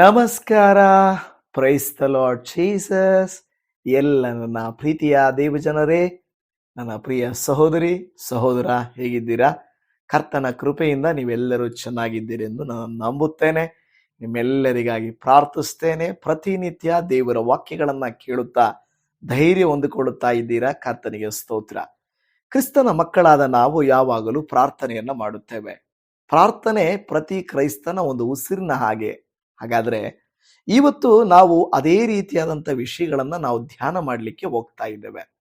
ನಮಸ್ಕಾರ. Price the Lord Jesus ಎಲ್ಲ ನನ್ನ ಪ್ರೀತಿಯ ದೇವಜನರೇ, ನನ್ನ ಪ್ರಿಯ ಸಹೋದರಿ, ಸಹೋದರ, ಹೇಗಿದ್ದೀರಾ? ಕರ್ತನ ಕೃಪೆಯಿಂದ ನೀವೆಲ್ಲರೂ ಚೆನ್ನಾಗಿದ್ದೀರಿ ಎಂದು ನಾನು ನಂಬುತ್ತೇನೆ. ನಿಮ್ಮೆಲ್ಲರಿಗಾಗಿ ಪ್ರಾರ್ಥಿಸ್ತೇನೆ ಪ್ರತಿನಿತ್ಯ ದೇವರ ವಾಕ್ಯಗಳನ್ನು ಕೇಳುತ್ತಾ, ಧೈರ್ಯ ಹೊಂದಿಕೊಳ್ಳುತ್ತಾ ಇದ್ದೀರಾ? ಕರ್ತನಿಗೆ ಸ್ತೋತ್ರ. ಕ್ರಿಸ್ತನ ಮಕ್ಕಳಾದ ನಾವು ಯಾವಾಗಲೂ ಪ್ರಾರ್ಥನೆಯನ್ನು ಮಾಡುತ್ತೇವೆ. ಪ್ರಾರ್ಥನೆ ಪ್ರತಿ ಕ್ರೈಸ್ತನ ಒಂದು ಉಸಿರಿನ ಹಾಗೆ. ಹಾಗಾದ್ರೆ ಇವತ್ತು ನಾವು ಅದೇ ರೀತಿಯಾದಂಥ ವಿಷಯಗಳನ್ನ ನಾವು ಧ್ಯಾನ ಮಾಡಲಿಕ್ಕೆ ಹೋಗ್ತಾ ಇದ್ದೇವೆ.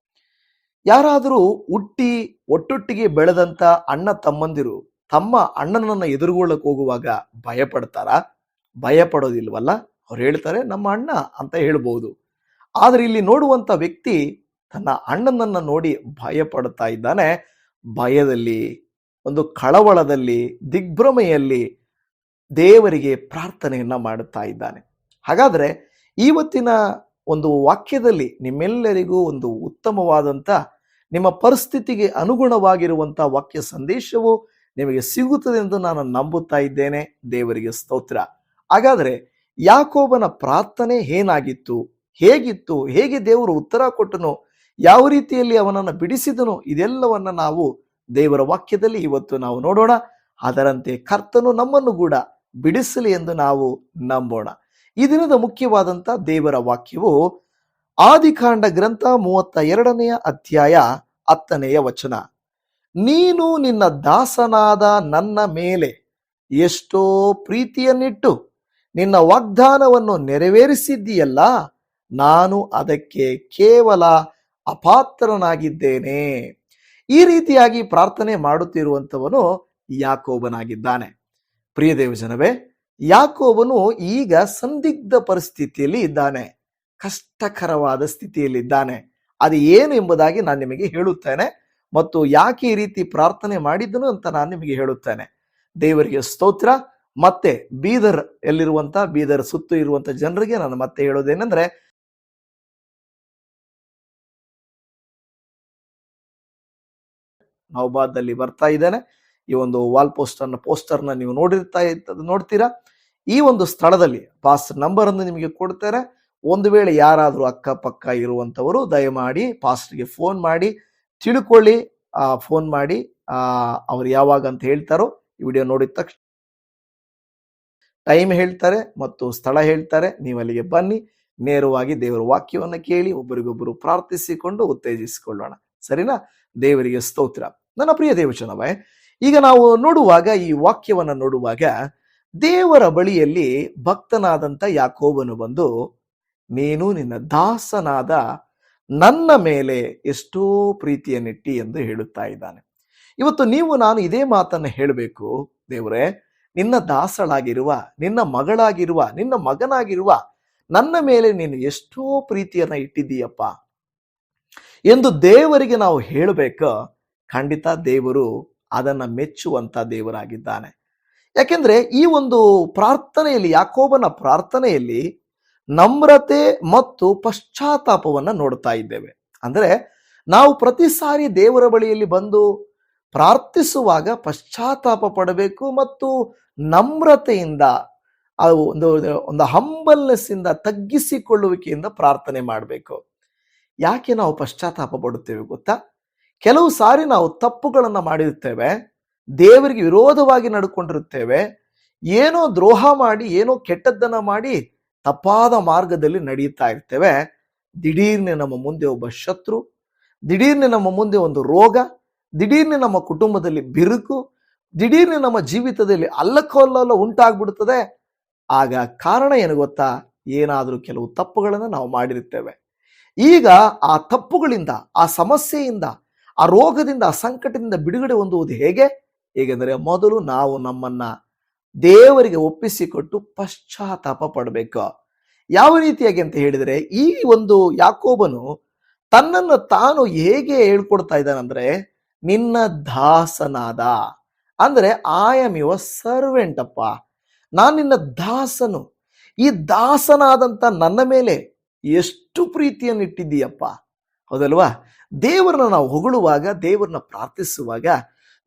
ಯಾರಾದರೂ ಹುಟ್ಟಿ ಒಟ್ಟೊಟ್ಟಿಗೆ ಬೆಳೆದಂತ ಅಣ್ಣ ತಮ್ಮಂದಿರು ತಮ್ಮ ಅಣ್ಣನನ್ನ ಎದುರುಗೊಳ್ಳಕ್ಕೆ ಹೋಗುವಾಗ ಭಯ ಪಡ್ತಾರಾ ಭಯ ಅವ್ರು ಹೇಳ್ತಾರೆ, ನಮ್ಮ ಅಣ್ಣ ಅಂತ ಹೇಳ್ಬೋದು. ಆದರೆ ಇಲ್ಲಿ ನೋಡುವಂತ ವ್ಯಕ್ತಿ ತನ್ನ ಅಣ್ಣನನ್ನ ನೋಡಿ ಭಯ ಪಡ್ತಾ ಇದ್ದಾನೆ. ಭಯದಲ್ಲಿ, ಒಂದು ಕಳವಳದಲ್ಲಿ, ದಿಗ್ಭ್ರಮೆಯಲ್ಲಿ ದೇವರಿಗೆ ಪ್ರಾರ್ಥನೆಯನ್ನ ಮಾಡುತ್ತಾ ಇದ್ದಾನೆ. ಹಾಗಾದರೆ ಇವತ್ತಿನ ಒಂದು ವಾಕ್ಯದಲ್ಲಿ ನಿಮ್ಮೆಲ್ಲರಿಗೂ ಒಂದು ಉತ್ತಮವಾದಂಥ ನಿಮ್ಮ ಪರಿಸ್ಥಿತಿಗೆ ಅನುಗುಣವಾಗಿರುವಂಥ ವಾಕ್ಯ ಸಂದೇಶವು ನಿಮಗೆ ಸಿಗುತ್ತದೆ ಎಂದು ನಾನು ನಂಬುತ್ತಾ ಇದ್ದೇನೆ. ದೇವರಿಗೆ ಸ್ತೋತ್ರ. ಹಾಗಾದರೆ ಯಾಕೋಬನ ಪ್ರಾರ್ಥನೆ ಏನಾಗಿತ್ತು? ಹೇಗಿತ್ತು? ಹೇಗೆ ದೇವರು ಉತ್ತರ ಕೊಟ್ಟನು? ಯಾವ ರೀತಿಯಲ್ಲಿ ಅವನನ್ನು ಬಿಡಿಸಿದನು? ಇದೆಲ್ಲವನ್ನ ನಾವು ದೇವರ ವಾಕ್ಯದಲ್ಲಿ ಇವತ್ತು ನಾವು ನೋಡೋಣ. ಅದರಂತೆ ಕರ್ತನು ನಮ್ಮನ್ನು ಕೂಡ ಬಿಡಿಸಲಿ ಎಂದು ನಾವು ನಂಬೋಣ. ಈ ದಿನದ ಮುಖ್ಯವಾದಂಥ ದೇವರ ವಾಕ್ಯವು ಆದಿಕಾಂಡ ಗ್ರಂಥ ಮೂವತ್ತ ಎರಡನೆಯ ಅಧ್ಯಾಯ ಹತ್ತನೆಯ ವಚನ. ನೀನು ನಿನ್ನ ದಾಸನಾದ ನನ್ನ ಮೇಲೆ ಎಷ್ಟೋ ಪ್ರೀತಿಯನ್ನಿಟ್ಟು ನಿನ್ನ ವಾಗ್ದಾನವನ್ನು ನೆರವೇರಿಸಿದ್ದೀಯಲ್ಲ, ನಾನು ಅದಕ್ಕೆ ಕೇವಲ ಅಪಾತ್ರನಾಗಿದ್ದೇನೆ. ಈ ರೀತಿಯಾಗಿ ಪ್ರಾರ್ಥನೆ ಮಾಡುತ್ತಿರುವಂಥವನು ಯಾಕೋಬನಾಗಿದ್ದಾನೆ. ಪ್ರಿಯ ದೇವಜನವೇ, ಯಾಕೋಬನು ಈಗ ಸಂದಿಗ್ಧ ಪರಿಸ್ಥಿತಿಯಲ್ಲಿ ಇದ್ದಾನೆ, ಕಷ್ಟಕರವಾದ ಸ್ಥಿತಿಯಲ್ಲಿದ್ದಾನೆ. ಅದು ಏನು ಎಂಬುದಾಗಿ ನಾನು ನಿಮಗೆ ಹೇಳುತ್ತೇನೆ ಮತ್ತು ಯಾಕೆ ಈ ರೀತಿ ಪ್ರಾರ್ಥನೆ ಮಾಡಿದ್ದನು ಅಂತ ನಾನು ನಿಮಗೆ ಹೇಳುತ್ತೇನೆ. ದೇವರಿಗೆ ಸ್ತೋತ್ರ. ಮತ್ತೆ ಬೀದರ್ ಎಲ್ಲಿರುವಂತ, ಬೀದರ್ ಸುತ್ತು ಇರುವಂತ ಜನರಿಗೆ ನಾನು ಮತ್ತೆ ಹೇಳೋದೇನೆಂದ್ರೆ ನೌಬಾದಲ್ಲಿ ಬರ್ತಾ ಇದ್ದೇನೆ. ಈ ಒಂದು ವಾಲ್ ಪೋಸ್ಟರ್ನ ಪೋಸ್ಟರ್ನ ನೀವು ನೋಡಿರ್ತಾ ನೋಡ್ತೀರಾ? ಈ ಒಂದು ಸ್ಥಳದಲ್ಲಿ ಪಾಸ್ ನಂಬರ್ ಅನ್ನು ನಿಮಗೆ ಕೊಡ್ತಾರೆ. ಒಂದು ವೇಳೆ ಯಾರಾದರೂ ಅಕ್ಕಪಕ್ಕ ಇರುವಂತವರು ದಯಮಾಡಿ ಪಾಸ್ಟ್ಗೆ ಫೋನ್ ಮಾಡಿ, ತಿಳ್ಕೊಳ್ಳಿ. ಫೋನ್ ಮಾಡಿ ಅವ್ರು ಯಾವಾಗ ಅಂತ ಹೇಳ್ತಾರೋ, ಈ ವಿಡಿಯೋ ನೋಡಿದ ತಕ್ಷಣ ಟೈಮ್ ಹೇಳ್ತಾರೆ ಮತ್ತು ಸ್ಥಳ ಹೇಳ್ತಾರೆ. ನೀವು ಅಲ್ಲಿಗೆ ಬನ್ನಿ. ನೇರವಾಗಿ ದೇವರ ವಾಕ್ಯವನ್ನು ಕೇಳಿ, ಒಬ್ಬರಿಗೊಬ್ಬರು ಪ್ರಾರ್ಥಿಸಿಕೊಂಡು ಉತ್ತೇಜಿಸಿಕೊಳ್ಳೋಣ. ಸರಿನಾ? ದೇವರಿಗೆ ಸ್ತೋತ್ರ. ನನ್ನ ಪ್ರಿಯ ದೇವಚನವೇ ಈಗ ನಾವು ನೋಡುವಾಗ ಈ ವಾಕ್ಯವನ್ನು ನೋಡುವಾಗ ದೇವರ ಬಳಿಯಲ್ಲಿ ಭಕ್ತನಾದಂಥ ಯಾಕೋಬನು ಬಂದು, ನೀನು ನಿನ್ನ ದಾಸನಾದ ನನ್ನ ಮೇಲೆ ಎಷ್ಟೋ ಪ್ರೀತಿಯನ್ನಿಟ್ಟಿ ಎಂದು ಹೇಳುತ್ತಾ ಇದ್ದಾನೆ. ಇವತ್ತು ನೀವು ನಾನು ಇದೇ ಮಾತನ್ನು ಹೇಳಬೇಕು. ದೇವರೇ, ನಿನ್ನ ದಾಸಳಾಗಿರುವ, ನಿನ್ನ ಮಗಳಾಗಿರುವ, ನಿನ್ನ ಮಗನಾಗಿರುವ ನನ್ನ ಮೇಲೆ ನೀನು ಎಷ್ಟೋ ಪ್ರೀತಿಯನ್ನು ಇಟ್ಟಿದ್ದೀಯಪ್ಪ. ಎಂದು ದೇವರಿಗೆ ನಾವು ಹೇಳಬೇಕು. ಖಂಡಿತ ದೇವರು ಅದನ್ನ ಮೆಚ್ಚುವಂಥ ದೇವರಾಗಿದ್ದಾನೆ. ಯಾಕೆಂದರೆ ಈ ಒಂದು ಪ್ರಾರ್ಥನೆಯಲ್ಲಿ, ಯಾಕೋಬನ ಪ್ರಾರ್ಥನೆಯಲ್ಲಿ ನಮ್ರತೆ ಮತ್ತು ಪಶ್ಚಾತ್ತಾಪವನ್ನು ನೋಡ್ತಾ ಇದ್ದೇವೆ. ಅಂದರೆ ನಾವು ಪ್ರತಿ ಸಾರಿ ದೇವರ ಬಳಿಯಲ್ಲಿ ಬಂದು ಪ್ರಾರ್ಥಿಸುವಾಗ ಪಶ್ಚಾತ್ತಾಪ ಪಡಬೇಕು ಮತ್ತು ನಮ್ರತೆಯಿಂದ ಒಂದು ಒಂದು ಹಂಬಲ್ನೆಸ್ಸಿಂದ ತಗ್ಗಿಸಿಕೊಳ್ಳುವಿಕೆಯಿಂದ ಪ್ರಾರ್ಥನೆ ಮಾಡಬೇಕು. ಯಾಕೆ ನಾವು ಪಶ್ಚಾತ್ತಾಪ ಪಡುತ್ತೇವೆ ಗೊತ್ತಾ? ಕೆಲವು ಸಾರಿ ನಾವು ತಪ್ಪುಗಳನ್ನು ಮಾಡಿರುತ್ತೇವೆ, ದೇವರಿಗೆ ವಿರೋಧವಾಗಿ ನಡ್ಕೊಂಡಿರುತ್ತೇವೆ, ಏನೋ ದ್ರೋಹ ಮಾಡಿ, ಏನೋ ಕೆಟ್ಟದ್ದನ್ನ ಮಾಡಿ ತಪ್ಪಾದ ಮಾರ್ಗದಲ್ಲಿ ನಡೆಯುತ್ತಾ ಇರ್ತೇವೆ. ದಿಢೀರ್ನೆ ನಮ್ಮ ಮುಂದೆ ಒಬ್ಬ ಶತ್ರು, ದಿಢೀರ್ನೆ ನಮ್ಮ ಮುಂದೆ ಒಂದು ರೋಗ, ದಿಢೀರ್ನೆ ನಮ್ಮ ಕುಟುಂಬದಲ್ಲಿ ಬಿರುಕು, ದಿಢೀರ್ನೆ ನಮ್ಮ ಜೀವಿತದಲ್ಲಿ ಅಲ್ಲಕೋಲ್ಲಲ್ಲ ಉಂಟಾಗ್ಬಿಡುತ್ತದೆ ಆಗ ಕಾರಣ ಏನು ಗೊತ್ತಾ? ಏನಾದರೂ ಕೆಲವು ತಪ್ಪುಗಳನ್ನು ನಾವು ಮಾಡಿರುತ್ತೇವೆ. ಈಗ ಆ ತಪ್ಪುಗಳಿಂದ, ಆ ಸಮಸ್ಯೆಯಿಂದ ಆ ರೋಗದಿಂದ, ಆ ಸಂಕಟದಿಂದ ಬಿಡುಗಡೆ ಹೊಂದುವುದು ಹೇಗೆ? ಹೇಗೆಂದರೆ ಮೊದಲು ನಾವು ನಮ್ಮನ್ನ ದೇವರಿಗೆ ಒಪ್ಪಿಸಿಕೊಟ್ಟು ಪಶ್ಚಾತ್ತಾಪ ಪಡಬೇಕು. ಯಾವ ರೀತಿಯಾಗಿ ಅಂತ ಹೇಳಿದರೆ, ಈ ಒಂದು ಯಾಕೋಬನು ತನ್ನನ್ನು ತಾನು ಹೇಗೆ ಹೇಳ್ಕೊಡ್ತಾ ಇದ್ದಾನಂದ್ರೆ, ನಿನ್ನ ದಾಸನಾದ. ಅಂದ್ರೆ ಐ ಆಮ್ ಯುವ ಸರ್ವೆಂಟ್ ಅಪ್ಪ. ನಾನು ನಿನ್ನ ದಾಸನು. ಈ ದಾಸನಾದಂತ ನನ್ನ ಮೇಲೆ ಎಷ್ಟು ಪ್ರೀತಿಯನ್ನು ಇಟ್ಟಿದ್ದೀಯಪ್ಪ ಹೌದಲ್ವಾ? ದೇವರನ್ನ ನಾವು ಹೊಗಳುವಾಗ, ದೇವರನ್ನ ಪ್ರಾರ್ಥಿಸುವಾಗ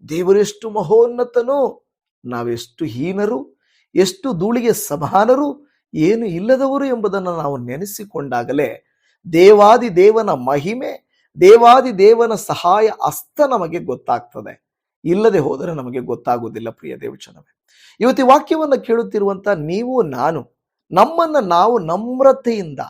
ದೇವರೆಷ್ಟು ಮಹೋನ್ನತನು, ನಾವೆಷ್ಟು ಹೀನರು, ಎಷ್ಟು ಧೂಳಿಗೆ ಸಮಾನರು, ಏನು ಇಲ್ಲದವರು ಎಂಬುದನ್ನು ನಾವು ನೆನೆಸಿಕೊಂಡಾಗಲೇ ದೇವಾದಿ ದೇವನ ಮಹಿಮೆ, ದೇವಾದಿ ದೇವನ ಸಹಾಯ ಅಸ್ತ ನಮಗೆ ಗೊತ್ತಾಗ್ತದೆ. ಇಲ್ಲದೆ ಹೋದರೆ ನಮಗೆ ಗೊತ್ತಾಗುವುದಿಲ್ಲ ಪ್ರಿಯ ದೇವಚನವೇ ಇವತ್ತು ವಾಕ್ಯವನ್ನು ಕೇಳುತ್ತಿರುವಂತ ನೀವು, ನಾನು, ನಮ್ಮನ್ನ ನಾವು ನಮ್ರತೆಯಿಂದ,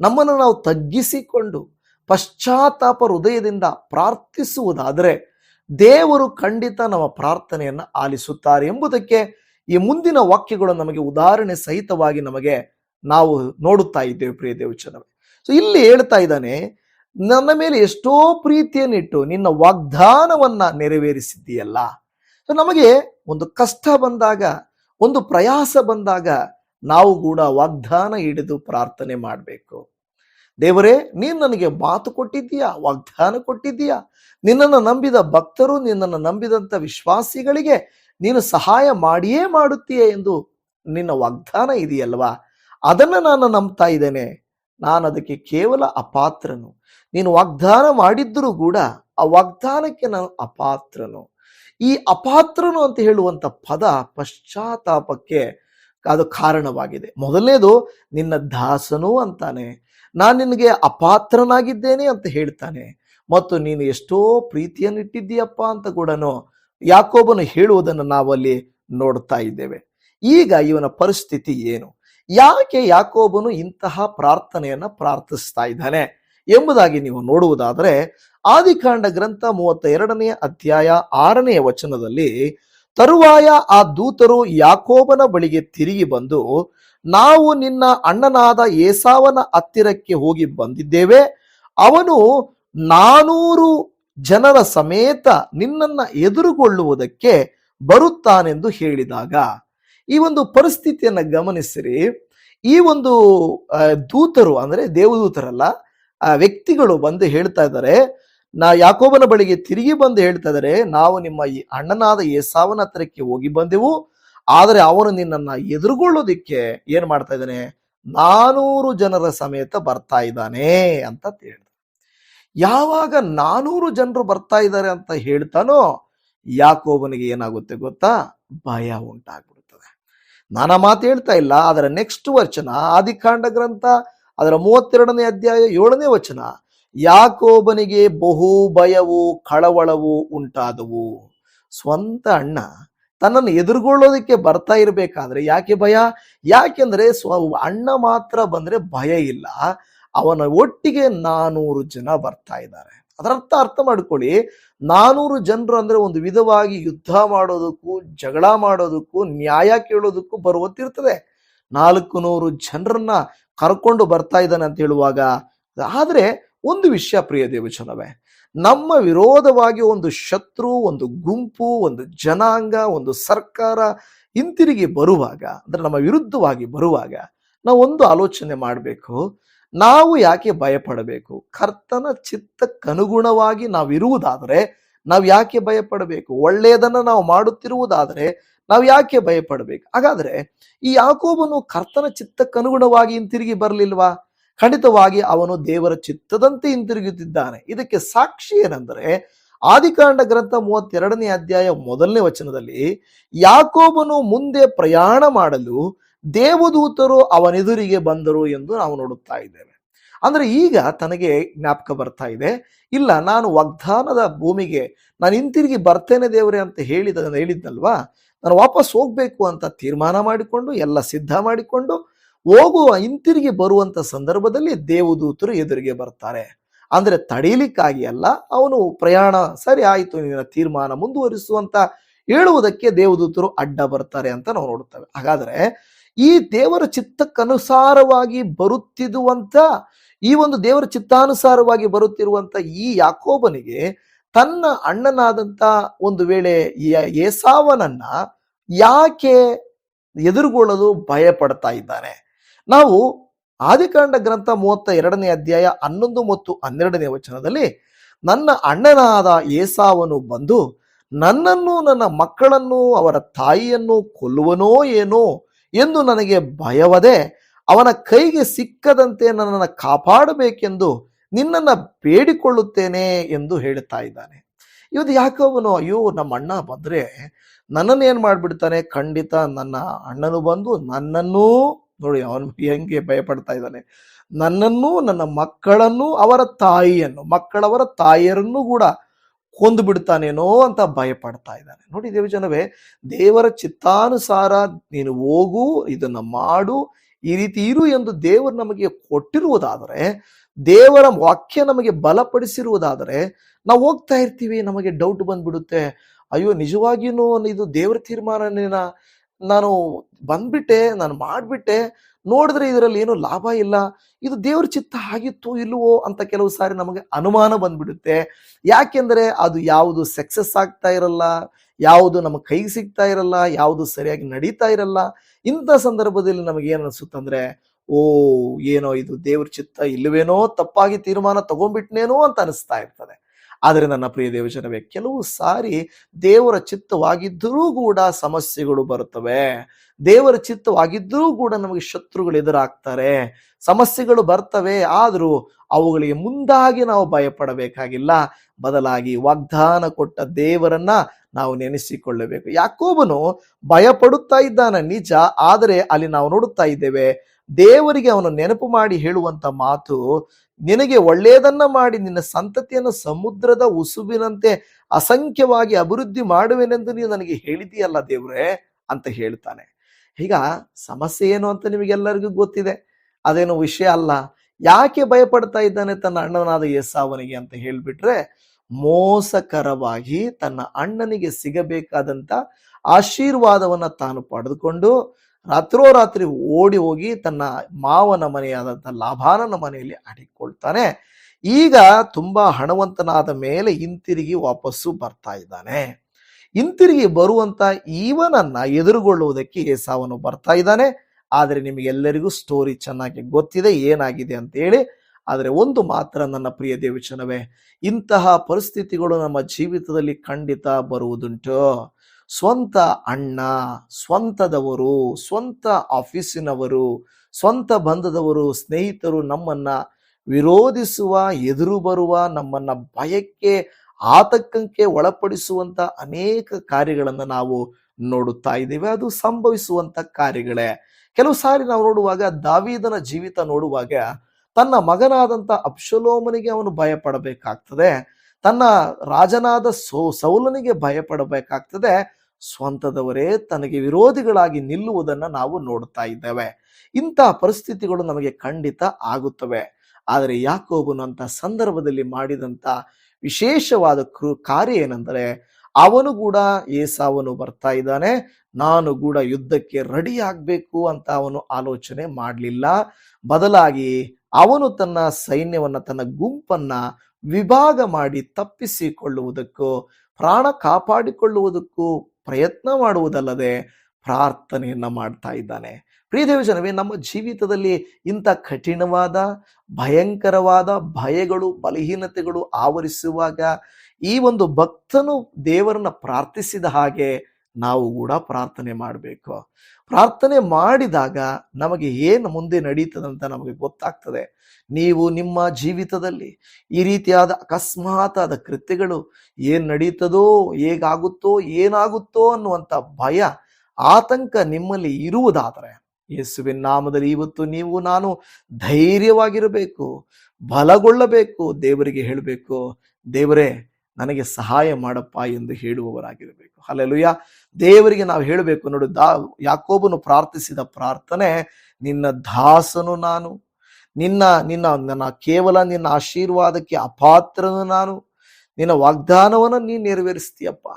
ನಮ್ಮನ್ನು ನಾವು ತಗ್ಗಿಸಿಕೊಂಡು ಪಶ್ಚಾತ್ತಾಪ ಹೃದಯದಿಂದ ಪ್ರಾರ್ಥಿಸುವುದಾದರೆ ದೇವರು ಖಂಡಿತ ನಮ್ಮ ಪ್ರಾರ್ಥನೆಯನ್ನು ಆಲಿಸುತ್ತಾರೆ ಎಂಬುದಕ್ಕೆ ಈ ಮುಂದಿನ ವಾಕ್ಯಗಳು ನಮಗೆ ಉದಾಹರಣೆ ಸಹಿತವಾಗಿ ನಮಗೆ ನಾವು ನೋಡುತ್ತಾ ಇದ್ದೇವೆ, ಪ್ರಿಯ ದೇವಚನವೇ ಸೊ ಇಲ್ಲಿ ಹೇಳ್ತಾ ಇದ್ದಾನೆ, ನನ್ನ ಮೇಲೆ ಎಷ್ಟೋ ಪ್ರೀತಿಯನ್ನಿಟ್ಟು ನಿನ್ನ ವಾಗ್ದಾನವನ್ನ ನೆರವೇರಿಸಿದ್ದೀಯಲ್ಲ. ಸೊ ನಮಗೆ ಒಂದು ಕಷ್ಟ ಬಂದಾಗ, ಒಂದು ಪ್ರಯಾಸ ಬಂದಾಗ ನಾವು ಕೂಡ ವಾಗ್ದಾನ ಹಿಡಿದು ಪ್ರಾರ್ಥನೆ ಮಾಡಬೇಕು. ದೇವರೇ, ನೀನು ನನಗೆ ಮಾತು ಕೊಟ್ಟಿದ್ದೀಯಾ? ವಾಗ್ದಾನ ಕೊಟ್ಟಿದ್ದೀಯಾ? ನಿನ್ನನ್ನು ನಂಬಿದ ಭಕ್ತರು, ನಿನ್ನನ್ನು ನಂಬಿದಂತ ವಿಶ್ವಾಸಿಗಳಿಗೆ ನೀನು ಸಹಾಯ ಮಾಡಿಯೇ ಮಾಡುತ್ತೀಯ ಎಂದು ನಿನ್ನ ವಾಗ್ದಾನ ಇದೆಯಲ್ವಾ? ಅದನ್ನು ನಾನು ನಂಬ್ತಾ ಇದ್ದೇನೆ. ನಾನು ಅದಕ್ಕೆ ಕೇವಲ ಅಪಾತ್ರನು. ನೀನು ವಾಗ್ದಾನ ಮಾಡಿದ್ದರೂ ಕೂಡ ಆ ವಾಗ್ದಾನಕ್ಕೆ ನಾನು ಅಪಾತ್ರನು. ಈ ಅಪಾತ್ರನು ಅಂತ ಹೇಳುವಂತ ಪದ ಪಶ್ಚಾತ್ತಾಪಕ್ಕೆ ಅದು ಕಾರಣವಾಗಿದೆ. ಮೊದಲನೇದು, ನಿನ್ನ ದಾಸನು ಅಂತಾನೆ. ನಾನು ನಿನಗೆ ಅಪಾತ್ರನಾಗಿದ್ದೇನೆ ಅಂತ ಹೇಳ್ತಾನೆ. ಮತ್ತು ನೀನು ಎಷ್ಟೋ ಪ್ರೀತಿಯನ್ನು ಇಟ್ಟಿದ್ದೀಯಪ್ಪ ಅಂತ ಕೂಡ ಯಾಕೋಬನು ಹೇಳುವುದನ್ನು ನಾವಲ್ಲಿ ನೋಡ್ತಾ ಇದ್ದೇವೆ. ಈಗ ಇವನ ಪರಿಸ್ಥಿತಿ ಏನು? ಯಾಕೆ ಯಾಕೋಬನು ಇಂತಹ ಪ್ರಾರ್ಥನೆಯನ್ನ ಪ್ರಾರ್ಥಿಸ್ತಾ ಇದ್ದಾನೆ? ಎಂಬುದಾಗಿ ನೀವು ನೋಡುವುದಾದರೆ, ಆದಿಕಾಂಡ ಗ್ರಂಥ ಮೂವತ್ತ ಎರಡನೆಯ ಅಧ್ಯಾಯ ಆರನೆಯ ವಚನದಲ್ಲಿ ತರುವಾಯ ಆ ದೂತರು ಯಾಕೋಬನ ಬಳಿಗೆ ತಿರುಗಿ ಬಂದು, ನಾವು ನಿನ್ನ ಅಣ್ಣನಾದ ಏಸಾವನ ಹತ್ತಿರಕ್ಕೆ ಹೋಗಿ ಬಂದಿದ್ದೇವೆ. ಅವನು ನಾನೂರು ಜನರ ಸಮೇತ ನಿನ್ನನ್ನು ಎದುರುಗೊಳ್ಳುವುದಕ್ಕೆ ಬರುತ್ತಾನೆಂದು ಹೇಳಿದಾಗ, ಈ ಒಂದು ಪರಿಸ್ಥಿತಿಯನ್ನು ಗಮನಿಸಿರಿ. ಈ ಒಂದು ದೂತರು, ಅಂದರೆ ದೇವದೂತರಲ್ಲ ವ್ಯಕ್ತಿಗಳು ಬಂದು ಹೇಳ್ತಾ ಇದ್ದಾರೆ ನಾ ಯಾಕೋಬನ ಬಳಿಗೆ ತಿರುಗಿ ಬಂದು ಹೇಳ್ತಾ ನಾವು ನಿಮ್ಮ ಈ ಅಣ್ಣನಾದ ಏಸಾವನ ಹತ್ರಕ್ಕೆ ಹೋಗಿ ಬಂದೆವು, ಆದರೆ ಅವನು ನಿನ್ನನ್ನು ಎದುರುಗೊಳ್ಳೋದಿಕ್ಕೆ ಏನ್ ಮಾಡ್ತಾ ಇದ್ದಾನೆ? ನಾನೂರು ಜನರ ಸಮೇತ ಬರ್ತಾ ಇದ್ದಾನೆ ಅಂತ ಹೇಳಿದ. ಯಾವಾಗ ನಾನೂರು ಜನರು ಬರ್ತಾ ಇದ್ದಾರೆ ಅಂತ ಹೇಳ್ತಾನೋ, ಯಾಕೋಬನಿಗೆ ಏನಾಗುತ್ತೆ ಗೊತ್ತಾ? ಭಯ ಉಂಟಾಗ್ಬಿಡುತ್ತದೆ ನಾನ ಮಾತು ಹೇಳ್ತಾ ಇಲ್ಲ, ಅದರ ನೆಕ್ಸ್ಟ್ ವಚನ, ಆದಿಕಾಂಡ ಗ್ರಂಥ, ಅದರ ಮೂವತ್ತೆರಡನೇ ಅಧ್ಯಾಯ ಏಳನೇ ವಚನ ಯಾಕೋಬನಿಗೆ ಬಹು ಭಯವು ಕಳವಳವು ಉಂಟಾದವು. ಸ್ವಂತ ಅಣ್ಣ ತನ್ನನ್ನು ಎದುರುಗೊಳ್ಳೋದಕ್ಕೆ ಬರ್ತಾ ಇರಬೇಕಾದ್ರೆ ಯಾಕೆ ಭಯ? ಯಾಕೆಂದ್ರೆ ಸ್ವ ಅಣ್ಣ ಮಾತ್ರ ಬಂದ್ರೆ ಭಯ ಇಲ್ಲ. ಅವನ ಒಟ್ಟಿಗೆ ನಾನೂರು ಜನ ಬರ್ತಾ ಇದ್ದಾರೆ. ಅದರರ್ಥ ಅರ್ಥ ಮಾಡ್ಕೊಳ್ಳಿ. ನಾನೂರು ಜನರು ಅಂದ್ರೆ ಒಂದು ವಿಧವಾಗಿ ಯುದ್ಧ ಮಾಡೋದಕ್ಕೂ, ಜಗಳ ಮಾಡೋದಕ್ಕೂ, ನ್ಯಾಯ ಕೇಳೋದಕ್ಕೂ ಬರುವತ್ತಿರ್ತದೆ. ನಾಲ್ಕು ನೂರು ಜನರನ್ನ ಕರ್ಕೊಂಡು ಬರ್ತಾ ಇದ್ದಾನೆ ಅಂತ ಹೇಳುವಾಗ, ಆದ್ರೆ ಒಂದು ವಿಷಯ ಪ್ರಿಯ ದೇವಚನವೇ ನಮ್ಮ ವಿರೋಧವಾಗಿ ಒಂದು ಶತ್ರು, ಒಂದು ಗುಂಪು, ಒಂದು ಜನಾಂಗ, ಒಂದು ಸರ್ಕಾರ ಹಿಂತಿರುಗಿ ಬರುವಾಗ, ಅಂದ್ರೆ ನಮ್ಮ ವಿರುದ್ಧವಾಗಿ ಬರುವಾಗ ನಾವು ಒಂದು ಆಲೋಚನೆ ಮಾಡಬೇಕು, ನಾವು ಯಾಕೆ ಭಯಪಡಬೇಕು? ಕರ್ತನ ಚಿತ್ತಕ್ಕನುಗುಣವಾಗಿ ನಾವಿರುವುದಾದರೆ ನಾವು ಯಾಕೆ ಭಯಪಡಬೇಕು? ಒಳ್ಳೆಯದನ್ನ ನಾವು ಮಾಡುತ್ತಿರುವುದಾದರೆ ನಾವು ಯಾಕೆ ಭಯಪಡಬೇಕು? ಹಾಗಾದರೆ ಈ ಯಾಕೋಬನು ಕರ್ತನ ಚಿತ್ತಕ್ಕನುಗುಣವಾಗಿ ಹಿಂತಿರುಗಿ ಬರಲಿಲ್ವಾ? ಖಂಡಿತವಾಗಿ ಅವನು ದೇವರ ಚಿತ್ತದಂತೆ ಹಿಂತಿರುಗುತ್ತಿದ್ದಾನೆ. ಇದಕ್ಕೆ ಸಾಕ್ಷಿ ಏನೆಂದರೆ, ಆದಿಕಾಂಡ ಗ್ರಂಥ ಮೂವತ್ತೆರಡನೇ ಅಧ್ಯಾಯ ಮೊದಲನೇ ವಚನದಲ್ಲಿ, ಯಾಕೋಬನು ಮುಂದೆ ಪ್ರಯಾಣ ಮಾಡಲು ದೇವದೂತರು ಅವನೆದುರಿಗೆ ಬಂದರು ಎಂದು ನಾವು ನೋಡುತ್ತಾ ಇದ್ದೇವೆ. ಅಂದ್ರೆ ಈಗ ತನಗೆ ಜ್ಞಾಪಕ ಬರ್ತಾ ಇದೆ, ಇಲ್ಲ, ನಾನು ವಾಗ್ದಾನದ ಭೂಮಿಗೆ ನಾನು ಹಿಂತಿರುಗಿ ಬರ್ತೇನೆ ದೇವರೇ ಅಂತ ಹೇಳಿದ ಹೇಳಿದ್ನಲ್ವಾ ನಾನು ವಾಪಸ್ ಹೋಗ್ಬೇಕು ಅಂತ ತೀರ್ಮಾನ ಮಾಡಿಕೊಂಡು, ಎಲ್ಲ ಸಿದ್ಧ ಮಾಡಿಕೊಂಡು ಹೋಗುವ ಹಿಂತಿರುಗಿ ಬರುವಂತ ಸಂದರ್ಭದಲ್ಲಿ ದೇವದೂತರು ಎದುರಿಗೆ ಬರ್ತಾರೆ. ಅಂದ್ರೆ ತಡೀಲಿಕ್ಕಾಗಿ ಅಲ್ಲ, ಅವನು ಪ್ರಯಾಣ ಸರಿ ಆಯಿತು, ನಿನ್ನ ತೀರ್ಮಾನ ಮುಂದುವರಿಸುವಂತ ಹೇಳುವುದಕ್ಕೆ ದೇವದೂತರು ಅಡ್ಡ ಬರ್ತಾರೆ ಅಂತ ನಾವು ನೋಡುತ್ತೇವೆ. ಹಾಗಾದ್ರೆ ಈ ದೇವರ ಚಿತ್ತಕ್ಕನುಸಾರವಾಗಿ ಬರುತ್ತಿರುವಂತ, ಈ ಒಂದು ದೇವರ ಚಿತ್ತಾನುಸಾರವಾಗಿ ಬರುತ್ತಿರುವಂತ ಈ ಯಾಕೋಬನಿಗೆ ತನ್ನ ಅಣ್ಣನಾದಂತ ಒಂದು ವೇಳೆ ಏಸಾವನನ್ನ ಯಾಕೆ ಎದುರುಗೊಳ್ಳಲು ಭಯ ಪಡ್ತಾ ಇದ್ದಾನೆ? ನಾವು ಆದಿಕಾಂಡ ಗ್ರಂಥ ಮೂವತ್ತ ಎರಡನೇ ಅಧ್ಯಾಯ ಹನ್ನೊಂದು ಮತ್ತು ಹನ್ನೆರಡನೇ ವಚನದಲ್ಲಿ ನನ್ನ ಅಣ್ಣನಾದ ಏಸಾವನು ಬಂದು ನನ್ನನ್ನು ನನ್ನ ಮಕ್ಕಳನ್ನು ಅವರ ತಾಯಿಯನ್ನು ಕೊಲ್ಲುವನೋ ಏನೋ ಎಂದು ನನಗೆ ಭಯವದೆ, ಅವನ ಕೈಗೆ ಸಿಕ್ಕದಂತೆ ನನ್ನನ್ನು ಕಾಪಾಡಬೇಕೆಂದು ನಿನ್ನನ್ನು ಬೇಡಿಕೊಳ್ಳುತ್ತೇನೆ ಎಂದು ಹೇಳುತ್ತಾ ಇದ್ದಾನೆ. ಇವತ್ತು ಯಾಕವನು ಅಯ್ಯೋ, ನಮ್ಮ ಅಣ್ಣ ಬಂದ್ರೆ ನನ್ನನ್ನು ಏನು ಮಾಡ್ಬಿಡ್ತಾನೆ? ಖಂಡಿತ ನನ್ನ ಅಣ್ಣನು ಬಂದು ನನ್ನನ್ನೂ ನೋಡಿ, ಅವನು ಹೆಂಗೆ ಭಯಪಡ್ತಾ ಇದ್ದಾನೆ. ನನ್ನನ್ನು, ನನ್ನ ಮಕ್ಕಳನ್ನು, ಅವರ ತಾಯಿಯನ್ನು, ಮಕ್ಕಳವರ ತಾಯಿಯರನ್ನು ಕೂಡ ಕೊಂದು ಬಿಡ್ತಾನೇನೋ ಅಂತ ಭಯಪಡ್ತಾ ಇದ್ದಾನೆ. ನೋಡಿ ದೇವಜನವೇ ದೇವರ ಚಿತ್ತಾನುಸಾರ ನೀನು ಹೋಗು, ಇದನ್ನ ಮಾಡು, ಈ ರೀತಿ ಇರು ಎಂದು ದೇವರು ನಮಗೆ ಕೊಟ್ಟಿರುವುದಾದರೆ, ದೇವರ ವಾಕ್ಯ ನಮಗೆ ಬಲಪಡಿಸಿರುವುದಾದರೆ, ನಾವು ಹೋಗ್ತಾ ಇರ್ತೀವಿ, ನಮಗೆ ಡೌಟ್ ಬಂದ್ಬಿಡುತ್ತೆ. ಅಯ್ಯೋ ನಿಜವಾಗಿಯೂ ಇದು ದೇವರ ತೀರ್ಮಾನನೇನ? ನಾನು ಬಂದ್ಬಿಟ್ಟೆ, ನಾನು ಮಾಡಿಬಿಟ್ಟೆ, ನೋಡಿದ್ರೆ ಇದರಲ್ಲಿ ಏನು ಲಾಭ ಇಲ್ಲ. ಇದು ದೇವ್ರ ಚಿತ್ತ ಆಗಿತ್ತು ಇಲ್ಲವೋ ಅಂತ ಕೆಲವು ಸಾರಿ ನಮಗೆ ಅನುಮಾನ ಬಂದ್ಬಿಡುತ್ತೆ. ಯಾಕೆಂದ್ರೆ ಅದು ಯಾವುದು ಸಕ್ಸಸ್ ಆಗ್ತಾ ಇರಲ್ಲ, ಯಾವುದು ನಮ್ಮ ಕೈಗೆ ಸಿಗ್ತಾ ಇರಲ್ಲ, ಯಾವುದು ಸರಿಯಾಗಿ ನಡೀತಾ ಇರಲ್ಲ. ಇಂಥ ಸಂದರ್ಭದಲ್ಲಿ ನಮಗೆ ಏನು ಅನ್ಸುತ್ತಂದ್ರೆ ಓ, ಏನೋ ಇದು ದೇವ್ರ ಚಿತ್ತ ಇಲ್ಲವೇನೋ, ತಪ್ಪಾಗಿ ತೀರ್ಮಾನ ತಗೊಂಡ್ಬಿಟ್ನೇನೋ ಅಂತ ಅನಿಸ್ತಾ ಇರ್ತದೆ. ಆದರೆ ನನ್ನ ಪ್ರಿಯ ದೇವಜನವೇ, ಕೆಲವು ಸಾರಿ ದೇವರ ಚಿತ್ತವಾಗಿದ್ದರೂ ಕೂಡ ಸಮಸ್ಯೆಗಳು ಬರುತ್ತವೆ. ದೇವರ ಚಿತ್ತವಾಗಿದ್ದರೂ ಕೂಡ ನಮಗೆ ಶತ್ರುಗಳು ಎದುರಾಗ್ತಾರೆ. ಸಮಸ್ಯೆಗಳು ಬರ್ತವೆ, ಆದರೂ ಅವುಗಳಿಗೆ ಮುಂದಾಗಿ ನಾವು ಭಯಪಡಬೇಕಾಗಿಲ್ಲ. ಬದಲಾಗಿ ವಾಗ್ದಾನ ಕೊಟ್ಟ ದೇವರನ್ನ ನಾವು ನೆನೆಸಿಕೊಳ್ಳಬೇಕು. ಯಾಕೋಬನು ಭಯಪಡುತ್ತಾ ಇದ್ದಾನೆ, ನಿಜ, ಆದರೆ ಅಲ್ಲಿ ನಾವು ನೋಡುತ್ತಾ ಇದ್ದೇವೆ. ದೇವರಿಗೆ ಅವನು ನೆನಪು ಮಾಡಿ ಹೇಳುವಂತ ಮಾತು, ನಿನಗೆ ಒಳ್ಳೆಯದನ್ನ ಮಾಡಿ, ನಿನ್ನ ಸಂತತಿಯನ್ನು ಸಮುದ್ರದ ಉಸುಬಿನಂತೆ ಅಸಂಖ್ಯವಾಗಿ ಅಭಿವೃದ್ಧಿ ಮಾಡುವೆನೆಂದು ನೀವು ನನಗೆ ಹೇಳಿದೀಯಲ್ಲ ದೇವ್ರೆ ಅಂತ ಹೇಳ್ತಾನೆ. ಈಗ ಸಮಸ್ಯೆ ಏನು ಅಂತ ನಿಮಗೆಲ್ಲರಿಗೂ ಗೊತ್ತಿದೆ. ಅದೇನು ವಿಷಯ ಅಲ್ಲ. ಯಾಕೆ ಭಯಪಡ್ತಾ ಇದ್ದಾನೆ ತನ್ನ ಅಣ್ಣನಾದ ಯೇಸಾವನಿಗೆ ಅಂತ ಹೇಳ್ಬಿಟ್ರೆ, ಮೋಸಕರವಾಗಿ ತನ್ನ ಅಣ್ಣನಿಗೆ ಸಿಗಬೇಕಾದಂತ ಆಶೀರ್ವಾದವನ್ನ ತಾನು ಪಡೆದುಕೊಂಡು ರಾತ್ರೋರಾತ್ರಿ ಓಡಿ ಹೋಗಿ ತನ್ನ ಮಾವನ ಮನೆಯಾದಂಥ ಲಾಭಾನನ ಮನೆಯಲ್ಲಿ ಅಡಿಕೊಳ್ತಾನೆ ಈಗ ತುಂಬಾ ಹಣವಂತನಾದ ಮೇಲೆ ಹಿಂತಿರುಗಿ ವಾಪಸ್ಸು ಬರ್ತಾ ಇದ್ದಾನೆ. ಹಿಂತಿರುಗಿ ಬರುವಂತ ಇವನನ್ನ ಎದುರುಗೊಳ್ಳುವುದಕ್ಕೆ ಏಸಾವನು ಬರ್ತಾ ಇದ್ದಾನೆ. ಆದರೆ ನಿಮಗೆಲ್ಲರಿಗೂ ಸ್ಟೋರಿ ಚೆನ್ನಾಗಿ ಗೊತ್ತಿದೆ, ಏನಾಗಿದೆ ಅಂತ ಹೇಳಿ ಆದರೆ ಒಂದು ಮಾತ್ರ ನನ್ನ ಪ್ರಿಯ ದೇವಚನವೇ, ಇಂತಹ ಪರಿಸ್ಥಿತಿಗಳು ನಮ್ಮ ಜೀವಿತದಲ್ಲಿ ಖಂಡಿತ ಬರುವುದುಂಟು. ಸ್ವಂತ ಅಣ್ಣ, ಸ್ವಂತದವರು, ಸ್ವಂತ ಆಫೀಸಿನವರು, ಸ್ವಂತ ಬಂಧದವರು, ಸ್ನೇಹಿತರು ನಮ್ಮನ್ನ ವಿರೋಧಿಸುವ, ಎದುರು ಬರುವ, ನಮ್ಮನ್ನ ಭಯಕ್ಕೆ, ಆತಂಕಕ್ಕೆ ಒಳಪಡಿಸುವಂತ ಅನೇಕ ಕಾರ್ಯಗಳನ್ನು ನಾವು ನೋಡುತ್ತಾ ಇದ್ದೇವೆ. ಅದು ಸಂಭವಿಸುವಂತ ಕಾರ್ಯಗಳೇ. ಕೆಲವು ಸಾರಿ ನಾವು ನೋಡುವಾಗ ದಾವೀದನ ಜೀವಿತ ನೋಡುವಾಗ ತನ್ನ ಮಗನಾದಂತ ಅಪ್ಶಲೋಮನಿಗೆ ಅವನು ಭಯ ಪಡಬೇಕಾಗ್ತದೆ ತನ್ನ ರಾಜನಾದ ಸೌ, ಸೌಲನಿಗೆ ಭಯ ಪಡಬೇಕಾಗ್ತದೆ ಸ್ವಂತದವರೇ ತನಗೆ ವಿರೋಧಿಗಳಾಗಿ ನಿಲ್ಲುವುದನ್ನ ನಾವು ನೋಡ್ತಾ ಇದ್ದೇವೆ. ಇಂತಹ ಪರಿಸ್ಥಿತಿಗಳು ನಮಗೆ ಖಂಡಿತ ಆಗುತ್ತವೆ. ಆದರೆ ಯಾಕೋಬನು ಅಂತ ಸಂದರ್ಭದಲ್ಲಿ ಮಾಡಿದಂತ ವಿಶೇಷವಾದ ಕೃ ಕಾರ್ಯ ಏನೆಂದರೆ, ಅವನು ಕೂಡ ಏಸಾವನು ಬರ್ತಾ ಇದ್ದಾನೆ, ನಾನು ಕೂಡ ಯುದ್ಧಕ್ಕೆ ರೆಡಿ ಆಗ್ಬೇಕು ಅಂತ ಅವನು ಆಲೋಚನೆ ಮಾಡಲಿಲ್ಲ. ಬದಲಾಗಿ ಅವನು ತನ್ನ ಸೈನ್ಯವನ್ನ, ತನ್ನ ಗುಂಪನ್ನ ವಿಭಾಗ ಮಾಡಿ ತಪ್ಪಿಸಿಕೊಳ್ಳುವುದಕ್ಕೂ, ಪ್ರಾಣ ಕಾಪಾಡಿಕೊಳ್ಳುವುದಕ್ಕೂ ಪ್ರಯತ್ನ ಮಾಡುವುದಲ್ಲದೆ ಪ್ರಾರ್ಥನೆಯನ್ನು ಮಾಡ್ತಾ ಇದ್ದಾನೆ. ಪ್ರಿಯದೇವ ಜನವೇ ನಮ್ಮ ಜೀವಿತದಲ್ಲಿ ಇಂಥ ಕಠಿಣವಾದ, ಭಯಂಕರವಾದ ಭಯಗಳು, ಬಲಹೀನತೆಗಳು ಆವರಿಸುವಾಗ ಈ ಒಂದು ಭಕ್ತನು ದೇವರನ್ನ ಪ್ರಾರ್ಥಿಸಿದ ಹಾಗೆ ನಾವು ಕೂಡ ಪ್ರಾರ್ಥನೆ ಮಾಡಬೇಕು. ಪ್ರಾರ್ಥನೆ ಮಾಡಿದಾಗ ನಮಗೆ ಏನು ಮುಂದೆ ನಡೀತದಂತ ನಮಗೆ ಗೊತ್ತಾಗ್ತದೆ. ನೀವು ನಿಮ್ಮ ಜೀವಿತದಲ್ಲಿ ಈ ರೀತಿಯಾದ ಅಕಸ್ಮಾತಾದ ಕೃತ್ಯಗಳು ಏನು ನಡೀತದೋ, ಹೇಗಾಗುತ್ತೋ, ಏನಾಗುತ್ತೋ ಅನ್ನುವಂಥ ಭಯ, ಆತಂಕ ನಿಮ್ಮಲ್ಲಿ ಇರುವುದಾದರೆ ಯೇಸುವಿನ ನಾಮದಲ್ಲಿ ಇವತ್ತು ನೀವು ನಾನು ಧೈರ್ಯವಾಗಿರಬೇಕು, ಬಲಗೊಳ್ಳಬೇಕು, ದೇವರಿಗೆ ಹೇಳಬೇಕು, ದೇವರೇ ನನಗೆ ಸಹಾಯ ಮಾಡಪ್ಪ ಎಂದು ಹೇಳುವವರಾಗಿರಬೇಕು. ಅಲ್ಲೆಲುಯ್ಯ ದೇವರಿಗೆ ನಾವು ಹೇಳಬೇಕು ನೋಡು, ದಾ, ಯಾಕೋಬನು ಪ್ರಾರ್ಥಿಸಿದ ಪ್ರಾರ್ಥನೆ, ನಿನ್ನ ದಾಸನು ನಾನು. ನಿನ್ನ ನಿನ್ನ, ನನ್ನ ಕೇವಲ ನಿನ್ನ ಆಶೀರ್ವಾದಕ್ಕೆ ಅಪಾತ್ರನು ನಾನು. ನಿನ್ನ ವಾಗ್ದಾನವನ್ನು ನೀನು ನೆರವೇರಿಸ್ತೀಯಪ್ಪ.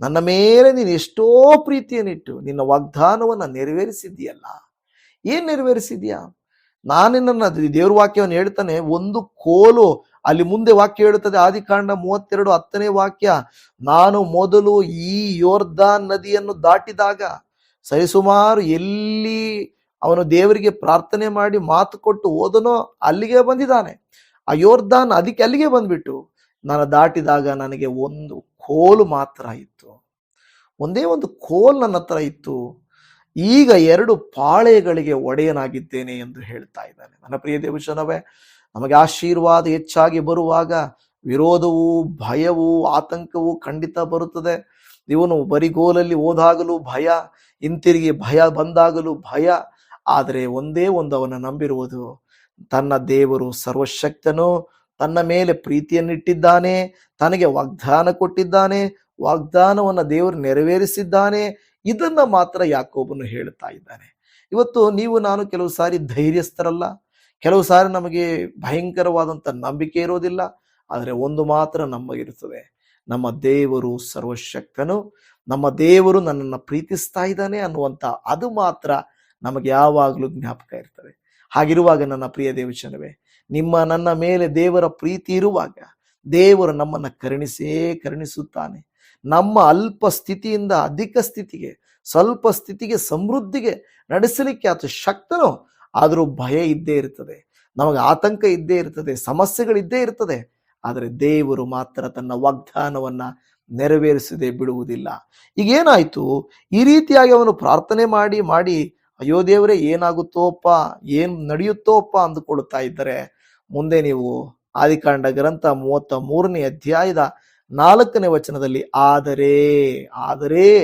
ನನ್ನ ಮೇಲೆ ನೀನು ಎಷ್ಟೋ ಪ್ರೀತಿಯನ್ನಿಟ್ಟು ನಿನ್ನ ವಾಗ್ದಾನವನ್ನು ನೆರವೇರಿಸಿದ್ದೀಯಲ್ಲ. ಏನು ನೆರವೇರಿಸಿದ್ಯಾ ನಾನಿನ್ನ ದೇವ್ರ ವಾಕ್ಯವನ್ನು ಹೇಳ್ತಾನೆ, ಒಂದು ಕೋಲು ಅಲ್ಲಿ ಮುಂದೆ ವಾಕ್ಯ ಹೇಳುತ್ತದೆ, ಆದಿಕಾಂಡ ಮೂವತ್ತೆರಡು ಹತ್ತನೇ ವಾಕ್ಯ, ನಾನು ಮೊದಲು ಈ ಯೋರ್ಧಾನ್ ನದಿಯನ್ನು ದಾಟಿದಾಗ, ಸರಿಸುಮಾರು ಎಲ್ಲಿ ಅವನು ದೇವರಿಗೆ ಪ್ರಾರ್ಥನೆ ಮಾಡಿ ಮಾತು ಕೊಟ್ಟು ಓದನೋ ಅಲ್ಲಿಗೆ ಬಂದಿದ್ದಾನೆ. ಆ ಯೋರ್ಧಾನ್ ಅದಕ್ಕೆ ಅಲ್ಲಿಗೆ ಬಂದ್ಬಿಟ್ಟು, ನಾನು ದಾಟಿದಾಗ ನನಗೆ ಒಂದು ಕೋಲು ಮಾತ್ರ ಇತ್ತು. ಒಂದೇ ಒಂದು ಕೋಲ್ ನನ್ನ ಹತ್ರ ಇತ್ತು. ಈಗ ಎರಡು ಪಾಳೆಗಳಿಗೆ ಒಡೆಯನಾಗಿದ್ದೇನೆ ಎಂದು ಹೇಳ್ತಾ ಇದ್ದಾನೆ. ನನ್ನ ಪ್ರಿಯ ದೇವಚನವೇ ನಮಗೆ ಆಶೀರ್ವಾದ ಹೆಚ್ಚಾಗಿ ಬರುವಾಗ ವಿರೋಧವು ಭಯವು ಆತಂಕವು ಖಂಡಿತ ಬರುತ್ತದೆ. ಇವನು ಬರಿಗೋಲಲ್ಲಿ ಹೋದಾಗಲೂ ಭಯ, ಹಿಂತಿರುಗಿ ಭಯ ಬಂದಾಗಲೂ ಭಯ. ಆದರೆ ಒಂದೇ ಒಂದು ಅವನ ನಂಬಿರುವುದು, ತನ್ನ ದೇವರು ಸರ್ವಶಕ್ತನು, ತನ್ನ ಮೇಲೆ ಪ್ರೀತಿಯನ್ನಿಟ್ಟಿದ್ದಾನೆ, ತನಗೆ ವಾಗ್ದಾನ ಕೊಟ್ಟಿದ್ದಾನೆ, ವಾಗ್ದಾನವನ್ನು ದೇವರು ನೆರವೇರಿಸಿದ್ದಾನೆ. ಇದನ್ನ ಮಾತ್ರ ಯಾಕೋಬನು ಹೇಳ್ತಾ ಇದ್ದಾನೆ. ಇವತ್ತು ನೀವು, ನಾನು ಕೆಲವು ಸಾರಿ ಧೈರ್ಯಸ್ಥರಲ್ಲ. ಕೆಲವು ಸಾರಿ ನಮಗೆ ಭಯಂಕರವಾದಂಥ ನಂಬಿಕೆ ಇರೋದಿಲ್ಲ, ಆದರೆ ಒಂದು ಮಾತ್ರ ನಮಗಿರ್ತದೆ ನಮ್ಮ ದೇವರು ಸರ್ವಶಕ್ತನು, ನಮ್ಮ ದೇವರು ನನ್ನನ್ನು ಪ್ರೀತಿಸ್ತಾ ಇದ್ದಾನೆ ಅನ್ನುವಂಥ ಅದು ಮಾತ್ರ ನಮಗೆ ಯಾವಾಗಲೂ ಜ್ಞಾಪಕ ಇರ್ತದೆ. ಹಾಗಿರುವಾಗ ನನ್ನ ಪ್ರಿಯ ದೇವಚನವೇ ನಿಮ್ಮ ನನ್ನ ಮೇಲೆ ದೇವರ ಪ್ರೀತಿ ಇರುವಾಗ ದೇವರು ನಮ್ಮನ್ನು ಕರುಣಿಸೇ ಕರುಣಿಸುತ್ತಾನೆ. ನಮ್ಮ ಅಲ್ಪ ಸ್ಥಿತಿಯಿಂದ ಅಧಿಕ ಸ್ಥಿತಿಗೆ, ಸ್ವಲ್ಪ ಸ್ಥಿತಿಗೆ ಸಮೃದ್ಧಿಗೆ ನಡೆಸಲಿಕ್ಕೆ ಆತ ಶಕ್ತನು. ಆದರೂ ಭಯ ಇದ್ದೇ ಇರ್ತದೆ. ನಮಗೆ ಆತಂಕ ಇದ್ದೇ ಇರ್ತದೆ. ಸಮಸ್ಯೆಗಳಿದ್ದೇ ಇರ್ತದೆ. ಆದರೆ ದೇವರು ಮಾತ್ರ ತನ್ನ ವಾಗ್ದಾನವನ್ನ ನೆರವೇರಿಸದೆ ಬಿಡುವುದಿಲ್ಲ. ಈಗ ಏನಾಯ್ತು ಈ ರೀತಿಯಾಗಿ ಅವನು ಪ್ರಾರ್ಥನೆ ಮಾಡಿ ಮಾಡಿ, ಅಯ್ಯೋ ದೇವರೇ, ಏನಾಗುತ್ತೋಪ್ಪ? ಏನು ನಡೆಯುತ್ತೋಪ್ಪ ಅಂದುಕೊಳ್ಳುತ್ತಾ ಇದ್ದರೆ, ಮುಂದೆ ನೀವು ಆದಿಕಾಂಡ ಗ್ರಂಥ ಮೂವತ್ತ ಮೂರನೇ ಅಧ್ಯಾಯದ ನಾಲ್ಕನೇ ವಚನದಲ್ಲಿ, ಆದರೆ ಆದರೆ,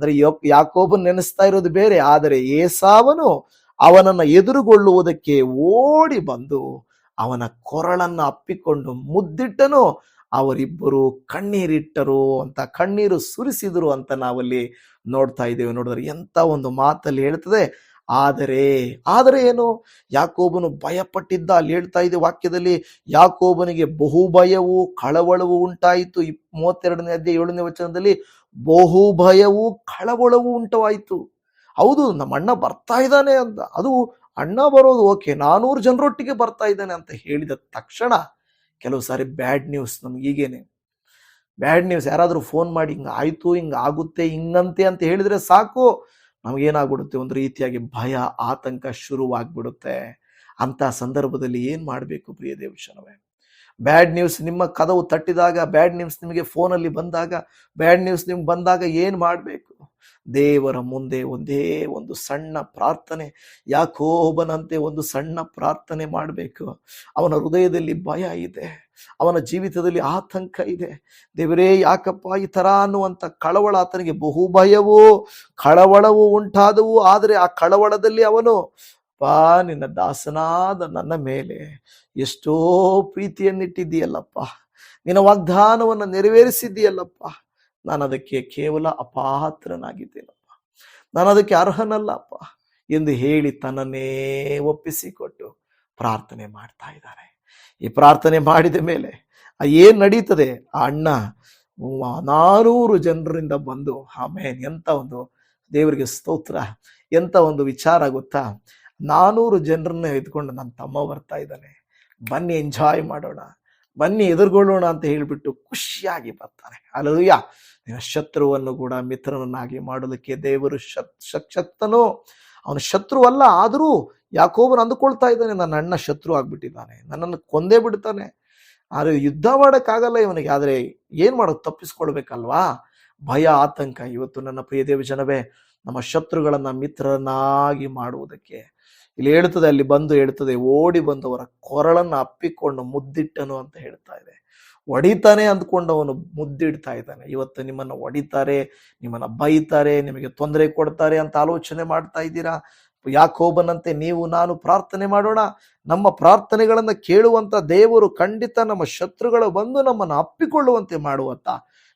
ಅಂದ್ರೆ ಯಾಕೋಬನ್ ನೆನೆಸ್ತಾ ಇರೋದು ಬೇರೆ, ಆದರೆ ಏಸಾವನು ಅವನನ್ನ ಎದುರುಗೊಳ್ಳುವುದಕ್ಕೆ ಓಡಿ ಬಂದು ಅವನ ಕೊರಳನ್ನು ಅಪ್ಪಿಕೊಂಡು ಮುದ್ದಿಟ್ಟನು. ಅವರಿಬ್ಬರು ಕಣ್ಣೀರಿಟ್ಟರು ಅಂತ, ಕಣ್ಣೀರು ಸುರಿಸಿದರು ಅಂತ ನಾವಲ್ಲಿ ನೋಡ್ತಾ ಇದ್ದೇವೆ. ನೋಡಿದ್ರೆ ಎಂಥ ಒಂದು ಮಾತಲ್ಲಿ ಹೇಳ್ತದೆ. ಆದರೆ ಆದರೆ ಏನು? ಯಾಕೋಬನು ಭಯಪಟ್ಟಿದ್ದ ಅಲ್ಲಿ ಹೇಳ್ತಾ ಇದೆ ವಾಕ್ಯದಲ್ಲಿ ಯಾಕೋಬನಿಗೆ ಬಹು ಭಯವು ಕಳವಳವು ಉಂಟಾಯಿತು. ಇಪ್- ಮೂವತ್ತೆರಡನೇ ಅಧ್ಯಾಯ ಏಳನೇ ವಚನದಲ್ಲಿ ಬಹು ಭಯವು ಕಳವಳವು ಉಂಟವಾಯಿತು. ಹೌದು, ನಮ್ಮ ಅಣ್ಣ ಬರ್ತಾ ಇದ್ದಾನೆ ಅಂತ. ಅದು ಅಣ್ಣ ಬರೋದು ಓಕೆ ನಾನೂರು ಜನರೊಟ್ಟಿಗೆ ಬರ್ತಾ ಇದ್ದಾನೆ ಅಂತ ಹೇಳಿದ ತಕ್ಷಣ ಕೆಲವು ಸಾರಿ ಬ್ಯಾಡ್ ನ್ಯೂಸ್ ನಮ್ಗೆ ಈಗೇನೆ. ಬ್ಯಾಡ್ ನ್ಯೂಸ್ ಯಾರಾದರೂ ಫೋನ್ ಮಾಡಿ ಹಿಂಗೆ ಆಯಿತು, ಹಿಂಗೆ ಆಗುತ್ತೆ, ಹಿಂಗಂತೆ ಅಂತ ಹೇಳಿದರೆ ಸಾಕು. ನಮಗೇನಾಗ್ಬಿಡುತ್ತೆ? ಒಂದು ರೀತಿಯಾಗಿ ಭಯ, ಆತಂಕ ಶುರುವಾಗ್ಬಿಡುತ್ತೆ. ಅಂತ ಸಂದರ್ಭದಲ್ಲಿ ಏನು ಮಾಡಬೇಕು ಪ್ರಿಯ ದೇವಶನವೇ? ಬ್ಯಾಡ್ ನ್ಯೂಸ್ ನಿಮ್ಮ ಕದವು ತಟ್ಟಿದಾಗ ಬ್ಯಾಡ್ ನ್ಯೂಸ್ ನಿಮಗೆ ಫೋನಲ್ಲಿ ಬಂದಾಗ ಬ್ಯಾಡ್ ನ್ಯೂಸ್ ನಿಮ್ಗೆ ಬಂದಾಗ ಏನು ಮಾಡಬೇಕು? ದೇವರ ಮುಂದೆ ಒಂದೇ ಒಂದು ಸಣ್ಣ ಪ್ರಾರ್ಥನೆ. ಯಾಕೋಬನಂತೆ ಒಂದು ಸಣ್ಣ ಪ್ರಾರ್ಥನೆ ಮಾಡಬೇಕು. ಅವನ ಹೃದಯದಲ್ಲಿ ಭಯ ಇದೆ. ಅವನ ಜೀವಿತದಲ್ಲಿ ಆತಂಕ ಇದೆ. ದೇವರೇ, ಯಾಕಪ್ಪ ಈ ಥರ ಅನ್ನುವಂಥ ಕಳವಳ ಆತನಿಗೆ ಬಹು ಭಯವೂ, ಕಳವಳವು ಉಂಟಾದವು. ಆದರೆ ಆ ಕಳವಳದಲ್ಲಿ ಅವನು, ಪಾ, ನಿನ್ನ ದಾಸನಾದ ನನ್ನ ಮೇಲೆ ಎಷ್ಟೋ ಪ್ರೀತಿಯನ್ನಿಟ್ಟಿದ್ದೀಯಲ್ಲಪ್ಪ. ನಿನ್ನ ವಾಗ್ದಾನವನ್ನು ನೆರವೇರಿಸಿದ್ದೀಯಲ್ಲಪ್ಪ. ನಾನು ಅದಕ್ಕೆ ಕೇವಲ ಅಪಾತ್ರನಾಗಿದ್ದೇನಪ್ಪ. ನಾನು ಅದಕ್ಕೆ ಅರ್ಹನಲ್ಲಪ್ಪ ಎಂದು ಹೇಳಿ ತನ್ನನ್ನೇ ಒಪ್ಪಿಸಿಕೊಟ್ಟು ಪ್ರಾರ್ಥನೆ ಮಾಡ್ತಾ ಇದ್ದಾರೆ. ಈ ಪ್ರಾರ್ಥನೆ ಮಾಡಿದ ಮೇಲೆ ಆ ಏನ್ ನಡೀತದೆ? ಆ ಅಣ್ಣ ನಾನೂರು ಜನರಿಂದ ಬಂದು, ಆಮೇನ್ ಎಂಥ ಒಂದು ದೇವರಿಗೆ ಸ್ತೋತ್ರ ಎಂಥ ಒಂದು ವಿಚಾರ ಗೊತ್ತಾ? ನಾನೂರು ಜನರನ್ನ ಎತ್ಕೊಂಡು ನನ್ನ ತಮ್ಮ ಬರ್ತಾ ಇದ್ದಾನೆ. ಬನ್ನಿ ಎಂಜಾಯ್ ಮಾಡೋಣ. ಬನ್ನಿ, ಎದುರುಗೊಳ್ಳೋಣ ಅಂತ ಹೇಳಿಬಿಟ್ಟು ಖುಷಿಯಾಗಿ ಬರ್ತಾನೆ ಅಲ್ಲೂಯ್ಯ ಶತ್ರುವನ್ನು ಕೂಡ ಮಿತ್ರನನ್ನಾಗಿ ಮಾಡಲಿಕ್ಕೆ ದೇವರು ಶತ್ ಶಕ್ತನು? ಅವನು ಶತ್ರುವಲ್ಲ, ಆದರೂ ಯಾಕೋಬನು ಅಂದುಕೊಳ್ತಾ ಇದ್ದಾನೆ, ನನ್ನ ಅಣ್ಣ ಶತ್ರು ಆಗ್ಬಿಟ್ಟಿದ್ದಾನೆ, ನನ್ನನ್ನು ಕೊಂದೇ ಬಿಡ್ತಾನೆ. ಆದರೆ ಯುದ್ಧ ಮಾಡೋಕ್ಕಾಗಲ್ಲ ಇವನಿಗೆ, ಆದರೆ ಏನು ಮಾಡೋದು, ತಪ್ಪಿಸ್ಕೊಳ್ಬೇಕಲ್ವಾ? ಭಯ, ಆತಂಕ, ಇವತ್ತು ನನ್ನ ಪ್ರಿಯ ದೇವ ಜನವೇ, ನಮ್ಮ ಶತ್ರುಗಳನ್ನು ಮಿತ್ರನಾಗಿ ಮಾಡುವುದಕ್ಕೆ. ಇಲ್ಲಿ ಹೇಳ್ತದೆ, ಅಲ್ಲಿ ಬಂದು ಹೇಳ್ತದೆ, ಓಡಿ ಬಂದವರ ಕೊರಳನ್ನು ಅಪ್ಪಿಕೊಂಡು ಮುದ್ದಿಟ್ಟನು ಅಂತ ಹೇಳ್ತಾ ಇದೆ. ಹೊಡಿತಾನೆ ಅಂದ್ಕೊಂಡು ಅವನು ಮುದ್ದಿಡ್ತಾ ಇದ್ದಾನೆ. ಇವತ್ತು ನಿಮ್ಮನ್ನು ಹೊಡಿತಾರೆ, ನಿಮ್ಮನ್ನು ಬೈತಾರೆ, ನಿಮಗೆ ತೊಂದರೆ ಕೊಡ್ತಾರೆ ಅಂತ ಆಲೋಚನೆ ಮಾಡ್ತಾ ಇದ್ದೀರಾ? ಯಾಕೋಬನಂತೆ ನೀವು, ನಾನು ಪ್ರಾರ್ಥನೆ ಮಾಡೋಣ. ನಮ್ಮ ಪ್ರಾರ್ಥನೆಗಳನ್ನು ಕೇಳುವಂಥ ದೇವರು ಖಂಡಿತ ನಮ್ಮ ಶತ್ರುಗಳು ಬಂದು ನಮ್ಮನ್ನು ಅಪ್ಪಿಕೊಳ್ಳುವಂತೆ ಮಾಡುವಂತ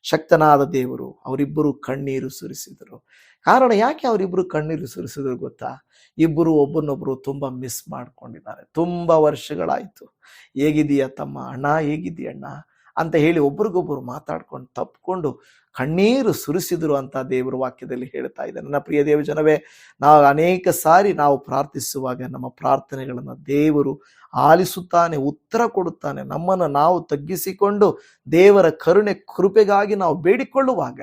ಶಕ್ತನಾದ ದೇವರು, ಅವರಿಬ್ಬರು ಕಣ್ಣೀರು ಸುರಿಸಿದರು. ಕಾರಣ ಯಾಕೆ ಅವರಿಬ್ಬರು ಕಣ್ಣೀರು ಸುರಿಸಿದ್ರು ಗೊತ್ತಾ? ಇಬ್ಬರು ಒಬ್ಬನೊಬ್ಬರು ತುಂಬ ಮಿಸ್ ಮಾಡ್ಕೊಂಡಿದ್ದಾರೆ. ತುಂಬ ವರ್ಷಗಳಾಯಿತು. ಹೇಗಿದೆಯಾ ತಮ್ಮ ಅಣ್ಣ? ಹೇಗಿದೀಯ ಅಣ್ಣ ಅಂತ ಹೇಳಿ ಒಬ್ರಿಗೊಬ್ಬರು ಮಾತಾಡ್ಕೊಂಡು ತಪ್ಪಿಕೊಂಡು ಕಣ್ಣೀರು ಸುರಿಸಿದ್ರು ಅಂತ ದೇವರ ವಾಕ್ಯದಲ್ಲಿ ಹೇಳ್ತಾ ಇದೆ ನನ್ನ ಪ್ರಿಯ ದೇವ ಜನವೇ, ನಾವು ಅನೇಕ ಸಾರಿ ನಾವು ಪ್ರಾರ್ಥಿಸುವಾಗ ನಮ್ಮ ಪ್ರಾರ್ಥನೆಗಳನ್ನು ದೇವರು ಆಲಿಸುತ್ತಾನೆ, ಉತ್ತರ ಕೊಡುತ್ತಾನೆ. ನಮ್ಮನ್ನು ನಾವು ತಗ್ಗಿಸಿಕೊಂಡು ದೇವರ ಕರುಣೆ, ಕೃಪೆಗಾಗಿ ನಾವು ಬೇಡಿಕೊಳ್ಳುವಾಗ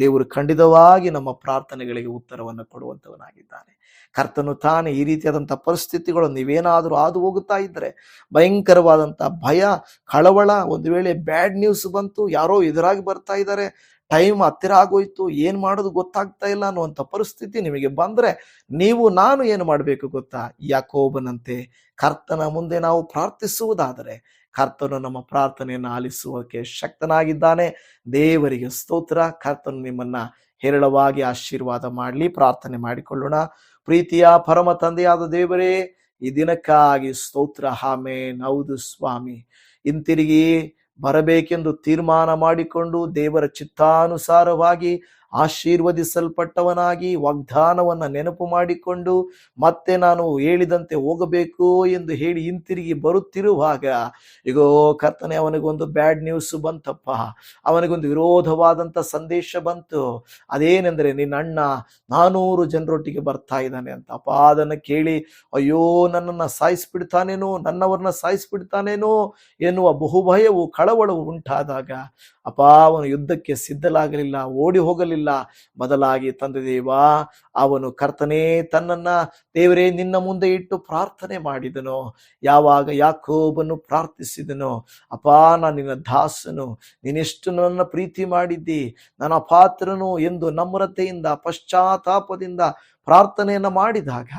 ದೇವರು ಖಂಡಿತವಾಗಿ ನಮ್ಮ ಪ್ರಾರ್ಥನೆಗಳಿಗೆ ಉತ್ತರವನ್ನು ಕೊಡುವಂಥವನಾಗಿದ್ದಾನೆ. ಕರ್ತನು ತಾನೇ ಈ ರೀತಿಯಾದಂಥ ಪರಿಸ್ಥಿತಿಗಳು ನೀವೇನಾದರೂ ಹಾದು ಹೋಗುತ್ತಾ ಇದ್ದರೆ, ಭಯಂಕರವಾದಂಥ ಭಯ, ಕಳವಳ, ಒಂದು ವೇಳೆ ಬ್ಯಾಡ್ ನ್ಯೂಸ್ ಬಂತು, ಯಾರೋ ಎದುರಾಗಿ ಬರ್ತಾ ಇದ್ದಾರೆ, ಟೈಮ್ ಹತ್ತಿರ ಆಗೋಯ್ತು, ಏನು ಮಾಡೋದು ಗೊತ್ತಾಗ್ತಾ ಇಲ್ಲ ಅನ್ನುವಂಥ ಪರಿಸ್ಥಿತಿ ನಿಮಗೆ ಬಂದರೆ ನೀವು, ನಾನು ಏನು ಮಾಡಬೇಕು ಗೊತ್ತಾ? ಯಾಕೋಬನಂತೆ ಕರ್ತನ ಮುಂದೆ ನಾವು ಪ್ರಾರ್ಥಿಸುವುದಾದರೆ ಕರ್ತನು ನಮ್ಮ ಪ್ರಾರ್ಥನೆಯನ್ನು ಆಲಿಸುವಕ್ಕೆ ಶಕ್ತನಾಗಿದ್ದಾನೆ. ದೇವರಿಗೆ ಸ್ತೋತ್ರ. ಕರ್ತನು ನಿಮ್ಮನ್ನ ಹೇರಳವಾಗಿ ಆಶೀರ್ವಾದ ಮಾಡಲಿ. ಪ್ರಾರ್ಥನೆ ಮಾಡಿಕೊಳ್ಳೋಣ. ಪ್ರೀತಿಯ ಪರಮ ತಂದೆಯಾದ ದೇವರೇ, ಈ ದಿನಕ್ಕಾಗಿ ಸ್ತೋತ್ರ. ಹಾಮೇ ನೌದು ಸ್ವಾಮಿ. ಹಿಂತಿರುಗಿ ಬರಬೇಕೆಂದು ತೀರ್ಮಾನ ಮಾಡಿಕೊಂಡು ದೇವರ ಚಿತ್ತಾನುಸಾರವಾಗಿ ಆಶೀರ್ವದಿಸಲ್ಪಟ್ಟವನಾಗಿ ವಾಗ್ದಾನವನ್ನು ನೆನಪು ಮಾಡಿಕೊಂಡು ಮತ್ತೆ ನಾನು ಹೇಳಿದಂತೆ ಹೋಗಬೇಕು ಎಂದು ಹೇಳಿ ಹಿಂತಿರುಗಿ ಬರುತ್ತಿರುವಾಗ, ಇಗೋ ಕರ್ತನೆ, ಅವನಿಗೊಂದು ಬ್ಯಾಡ್ ನ್ಯೂಸ್ ಬಂತಪ್ಪ. ಅವನಿಗೊಂದು ವಿರೋಧವಾದಂಥ ಸಂದೇಶ ಬಂತು. ಅದೇನೆಂದರೆ ನಿನ್ನ ಅಣ್ಣ ನಾನೂರು ಜನರೊಟ್ಟಿಗೆ ಬರ್ತಾ ಇದ್ದಾನೆ ಅಂತ. ಅಪ್ಪ ಅದನ್ನು ಕೇಳಿ, ಅಯ್ಯೋ, ನನ್ನನ್ನು ಸಾಯಿಸ್ಬಿಡ್ತಾನೇನೋ, ನನ್ನವರನ್ನ ಸಾಯಿಸ್ಬಿಡ್ತಾನೇನೋ ಎನ್ನುವ ಬಹುಭಯವು, ಕಳವಳವು ಉಂಟಾದಾಗ ಅಪ್ಪ ಅವನು ಯುದ್ಧಕ್ಕೆ ಸಿದ್ಧಲಾಗಲಿಲ್ಲ ಓಡಿ ಹೋಗಲಿಲ್ಲ. ಬದಲಾಗಿ ತಂದೆ ದೇವ ಅವನು ಕರ್ತನೇ, ತನ್ನನ್ನ ದೇವರೇ, ನಿನ್ನ ಮುಂದೆ ಇಟ್ಟು ಪ್ರಾರ್ಥನೆ ಮಾಡಿದನು. ಯಾವಾಗ ಯಾಕೋಬನು ಪ್ರಾರ್ಥಿಸಿದನು, ಅಪ್ಪ, ನಾನು ನಿನ್ನ ದಾಸನು, ನೀನೆಷ್ಟು ನನ್ನ ಪ್ರೀತಿ ಮಾಡಿದ್ದಿ, ನನ್ನ ಪಾತ್ರನು ಎಂದು ನಮ್ರತೆಯಿಂದ, ಪಶ್ಚಾತ್ತಾಪದಿಂದ ಪ್ರಾರ್ಥನೆಯನ್ನು ಮಾಡಿದಾಗ,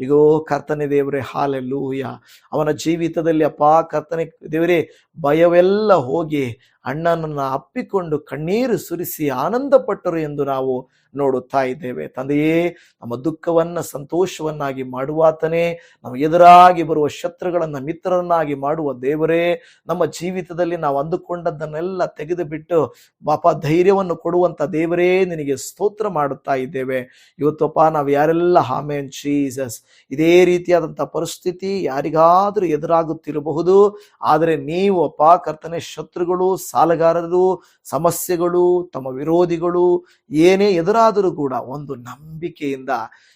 ಇಗೋ, ಕರ್ತನೆ ದೇವರೇ, ಹಾಲೆಲ್ಲೂಯ. ಅವನ ಜೀವಿತದಲ್ಲಿ, ಅಪ್ಪ, ಕರ್ತನೆ ದೇವರೇ, ಭಯವೆಲ್ಲ ಹೋಗಿ ಅಣ್ಣನನ್ನ ಅಪ್ಪಿಕೊಂಡು ಕಣ್ಣೀರು ಸುರಿಸಿ ಆನಂದಪಟ್ಟರು ಎಂದು ನಾವು ನೋಡುತ್ತಾ ಇದ್ದೇವೆ. ತಂದೆಯೇ, ನಮ್ಮ ದುಃಖವನ್ನ ಸಂತೋಷವನ್ನಾಗಿ ಮಾಡುವಾತನೇ, ನಮ್ಮ ಎದುರಾಗಿ ಬರುವ ಶತ್ರುಗಳನ್ನ ಮಿತ್ರರನ್ನಾಗಿ ಮಾಡುವ ದೇವರೇ, ನಮ್ಮ ಜೀವಿತದಲ್ಲಿ ನಾವು ಅಂದುಕೊಂಡದ್ದನ್ನೆಲ್ಲ ತೆಗೆದು ಬಿಟ್ಟು ಪಾಪ ಧೈರ್ಯವನ್ನು ಕೊಡುವಂತ ದೇವರೇ, ನಿನಗೆ ಸ್ತೋತ್ರ ಮಾಡುತ್ತಾ ಇದ್ದೇವೆ. ಇವತ್ತಪ್ಪ ನಾವು ಯಾರೆಲ್ಲ ಹಾಮೇನ್ ಜೀಸಸ್. ಇದೇ ರೀತಿಯಾದಂತಹ ಪರಿಸ್ಥಿತಿ ಯಾರಿಗಾದರೂ ಎದುರಾಗುತ್ತಿರಬಹುದು. ಆದರೆ ನೀವು ಅಪ್ಪ, ಕರ್ತನೆ, ಶತ್ರುಗಳು, ಸಾಲಗಾರರು, ಸಮಸ್ಯೆಗಳು, ತಮ್ಮ ವಿರೋಧಿಗಳು, ಏನೇ ಎದುರಾದರೂ ಕೂಡ ಒಂದು ನಂಬಿಕೆಯಿಂದ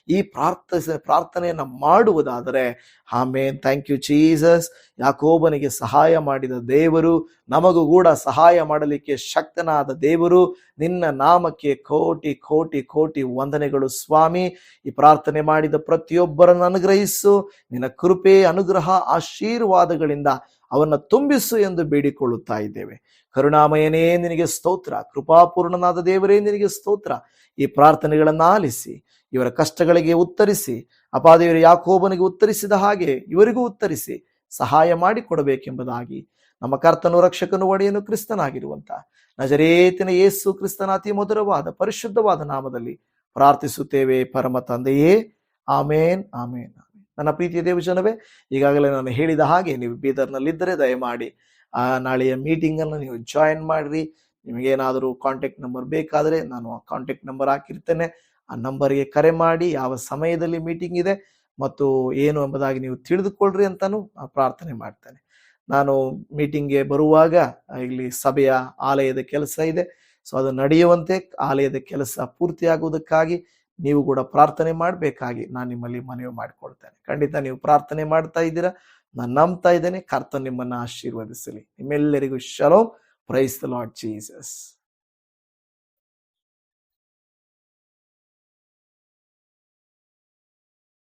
ಈ ಪ್ರಾರ್ಥ ಪ್ರಾರ್ಥನೆಯನ್ನು ಮಾಡುವುದಾದರೆ, ಆಮೇನ್. ಥ್ಯಾಂಕ್ ಯು ಚೀಸಸ್ ಯಾಕೋಬನಿಗೆ ಸಹಾಯ ಮಾಡಿದ ದೇವರು, ನಮಗೂ ಕೂಡ ಸಹಾಯ ಮಾಡಲಿಕ್ಕೆ ಶಕ್ತನಾದ ದೇವರು, ನಿನ್ನ ನಾಮಕ್ಕೆ ಕೋಟಿ ಕೋಟಿ ಕೋಟಿ ವಂದನೆಗಳು ಸ್ವಾಮಿ. ಈ ಪ್ರಾರ್ಥನೆ ಮಾಡಿದ ಪ್ರತಿಯೊಬ್ಬರನ್ನು ಅನುಗ್ರಹಿಸು. ನಿನ್ನ ಕೃಪೆ, ಅನುಗ್ರಹ, ಆಶೀರ್ವಾದಗಳಿಂದ ಅವನ್ನ ತುಂಬಿಸು ಎಂದು ಬೇಡಿಕೊಳ್ಳುತ್ತಾ ಇದ್ದೇವೆ. ಕರುಣಾಮಯನೇ ನಿನಗೆ ಸ್ತೋತ್ರ. ಕೃಪಾಪೂರ್ಣನಾದ ದೇವರೇ ನಿನಗೆ ಸ್ತೋತ್ರ. ಈ ಪ್ರಾರ್ಥನೆಗಳನ್ನು ಆಲಿಸಿ ಇವರ ಕಷ್ಟಗಳಿಗೆ ಉತ್ತರಿಸಿ, ಅಪಾದೇವರು ಯಾಕೋಬನಿಗೆ ಉತ್ತರಿಸಿದ ಹಾಗೆ ಇವರಿಗೂ ಉತ್ತರಿಸಿ ಸಹಾಯ ಮಾಡಿಕೊಡಬೇಕೆಂಬುದಾಗಿ ನಮ್ಮ ಕರ್ತನು ರಕ್ಷಕನು ಒಡೆಯನು ಕ್ರಿಸ್ತನಾಗಿರುವಂತ ನಜರೇತಿನ ಯೇಸು ಕ್ರಿಸ್ತನ ಅತಿ ಮಧುರವಾದ ಪರಿಶುದ್ಧವಾದ ನಾಮದಲ್ಲಿ ಪ್ರಾರ್ಥಿಸುತ್ತೇವೆ ಪರಮ ತಂದೆಯೇ. ಆಮೇನ್ ಆಮೇನ್. ನನ್ನ ಪ್ರೀತಿಯ ದೇವಜನವೇ, ಈಗಾಗಲೇ ನಾನು ಹೇಳಿದ ಹಾಗೆ ನೀವು ಬೀದರ್ನಲ್ಲಿದ್ದರೆ ದಯಮಾಡಿ ಆ ನಾಳೆಯ ಮೀಟಿಂಗನ್ನು ನೀವು ಜಾಯಿನ್ ಮಾಡಿರಿ. ನಿಮಗೇನಾದರೂ ಕಾಂಟ್ಯಾಕ್ಟ್ ನಂಬರ್ ಬೇಕಾದರೆ ನಾನು ಆ ಕಾಂಟ್ಯಾಕ್ಟ್ ನಂಬರ್ ಹಾಕಿರ್ತೇನೆ. ಆ ನಂಬರ್ಗೆ ಕರೆ ಮಾಡಿ ಯಾವ ಸಮಯದಲ್ಲಿ ಮೀಟಿಂಗ್ ಇದೆ ಮತ್ತು ಏನು ಎಂಬುದಾಗಿ ನೀವು ತಿಳಿದುಕೊಳ್ಳ್ರಿ ಅಂತಾನು ಪ್ರಾರ್ಥನೆ ಮಾಡ್ತೇನೆ. ನಾನು ಮೀಟಿಂಗ್ಗೆ ಬರುವಾಗ ಇಲ್ಲಿ ಸಭೆಯ ಆಲಯದ ಕೆಲಸ ಇದೆ. ಸೊ ಅದು ನಡೆಯುವಂತೆ ಆಲಯದ ಕೆಲಸ ಪೂರ್ತಿಯಾಗುವುದಕ್ಕಾಗಿ ನೀವು ಕೂಡ ಪ್ರಾರ್ಥನೆ ಮಾಡಬೇಕಾಗಿ ನಾನು ನಿಮ್ಮಲ್ಲಿ ಮನವಿ ಮಾಡಿಕೊಳ್ತೇನೆ. ಖಂಡಿತ ನೀವು ಪ್ರಾರ್ಥನೆ ಮಾಡ್ತಾ ಇದ್ದೀರಾ? ನಾನು ನಂಬ್ತಾ ಇದ್ದೇನೆ ಕರ್ತ ನಿಮ್ಮನ್ನು ಆಶೀರ್ವದಿಸಲಿ. ನಿಮ್ಮೆಲ್ಲರಿಗೂ shalom praise the Lord Jesus